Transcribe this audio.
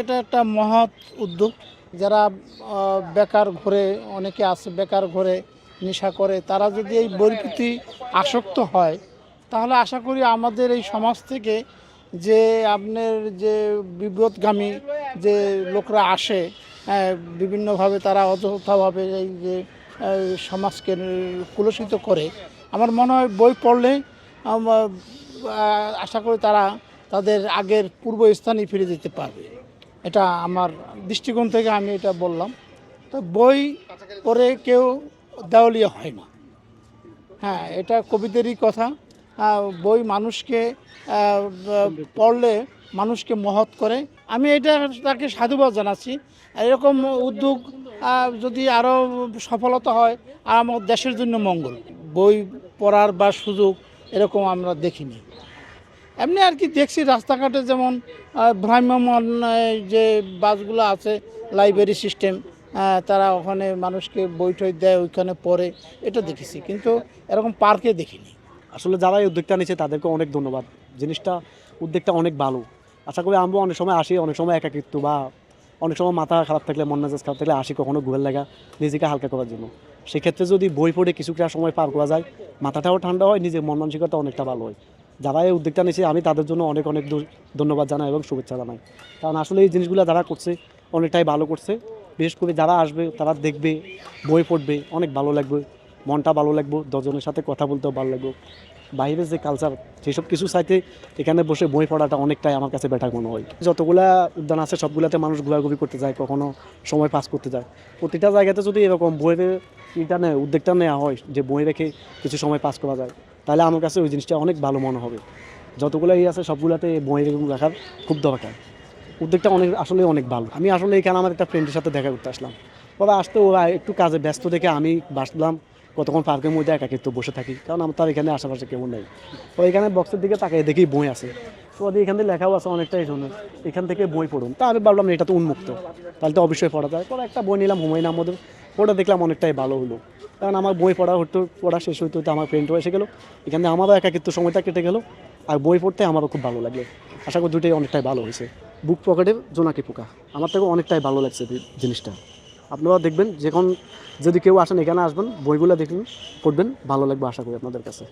এটা একটা মহৎ উদ্যোগ। যারা বেকার ঘরে, অনেকে আছে বেকার ঘরে, নেশা করে, তারা যদি এই বইয়ের প্রতি আসক্ত হয়, তাহলে আশা করি আমাদের এই সমাজ থেকে যে আপনার যে বিপদগামী যে লোকরা আসে বিভিন্নভাবে তারা অযথাভাবে এই যে সমাজকে কুলসিত করে, আমার মনে হয় বই পড়লে আশা করি তারা তাদের আগের পূর্ব স্থানে ফিরে যেতে পারবে। এটা আমার দৃষ্টিকোণ থেকে আমি এটা বললাম। তো বই পড়ে কেউ দেওয়ালিয়া হয় না। হ্যাঁ এটা কবিদেরই কথা। বই মানুষকে পড়লে মানুষকে মহৎ করে। আমি এটা তাকে সাধুবাদ জানাচ্ছি। এরকম উদ্যোগ যদি আরও সফলতা হয়, আর আমার দেশের জন্য মঙ্গল। বই পড়ার বা সুযোগ এরকম আমরা দেখিনি। এমনি আর কি দেখছি রাস্তাঘাটে যেমন আহ, যে বাসগুলো আছে লাইব্রেরি সিস্টেম তারা ওখানে মানুষকে বই টই দেয় ওইখানে পড়ে এটা দেখেছি। কিন্তু এরকম পার্কে দেখিনি। আসলে যারা এই উদ্যোগটা নিচ্ছে তাদেরকে অনেক ধন্যবাদ। জিনিসটা উদ্যোগটা অনেক ভালো। আশা করি আমরা অনেক সময় আসি অনেক সময় একাকিত্ব বা অনেক সময় মাথা খারাপ থাকলে মন মেজাজ খারাপ থাকলে আসি কখনো ঘুরে লাগা নিজেকে হালকা করার জন্য। সেক্ষেত্রে যদি বই পড়ে কিছুটা সময় পার করা যায় মাথাটাও ঠান্ডা হয় নিজের মন মানসিকতা অনেকটা ভালো হয়। যারা এই উদ্যোগটা নিয়েছে, আমি তাদের জন্য অনেক অনেক ধন্যবাদ জানাই এবং শুভেচ্ছা জানাই। কারণ আসলে এই জিনিসগুলো যারা করছে, অনেকটাই ভালো করছে। বিশেষ করে যারা আসবে, তারা দেখবে, বই পড়বে, অনেক ভালো লাগবে। মনটা ভালো লাগবে, দশজনের সাথে কথা বলতেও ভালো লাগবে। বাইরের যে কালচার সেসব কিছু সাইতে এখানে বসে বই পড়াটা অনেকটাই আমার কাছে বেটার মনে হয়। যতগুলা উদ্যান আছে, সবগুলাতে মানুষ ঘোরাঘুরি করতে যায়, কখনো সময় পাস করতে যায়। প্রতিটা জায়গাতে যদি এরকম বইয়ের ইটা নেয় উদ্যোগটা নেওয়া হয়, যে বই রেখে কিছু সময় পাস করা যায় তাহলে আমার কাছে ওই জিনিসটা অনেক ভালো মনে হবে। যতগুলো ই আছে সবগুলোতে বই এরকম রাখার খুব দরকার। উদ্যোগটা অনেক, আসলে অনেক ভালো। আমি আসলে এখানে আমার একটা ফ্রেন্ডের সাথে দেখা করতে আসলাম। ওরা আসতে ওরা একটু কাজে ব্যস্ত দেখে আমি বাসলাম। কতক্ষণ পার্কের মধ্যে একাকিত্ব বসে থাকি। কারণ আমার তার এখানে আশেপাশে কেমন নেই। তো এখানে বক্সের দিকে তাকাই দেখি বই আছে। তো ওদের এখান থেকে লেখাও আছে অনেকটাই শুনে এখান থেকে বই পড়ুন। তা আমি ভাবলাম এটা তো উন্মুক্ত। তাহলে তো অবশ্যই পড়া যায়। পরে একটা বই নিলাম হুমায়ুন আহমদের। ওটা দেখলাম অনেকটাই ভালো হলো। কারণ আমার বই পড়া হতো, পড়া শেষ হইতে হতো আমার ফ্রেন্ডও এসে গেলো। এখানে আমারও একাকিত্ব সময়টা কেটে গেলো। আর বই পড়তে আমারও খুব ভালো লাগল। আশা করি দুটোই অনেকটাই ভালো হয়েছে। বুক পকেটে জোনাকি পোকা। আমার থেকেও অনেকটাই ভালো লাগছে জিনিসটা। আপনারা দেখবেন, যখন যদি কেউ আসেন, এখানে আসবেন, বইগুলো দেখুন, পড়বেন, ভালো লাগবে আশা করি আপনাদের কাছে।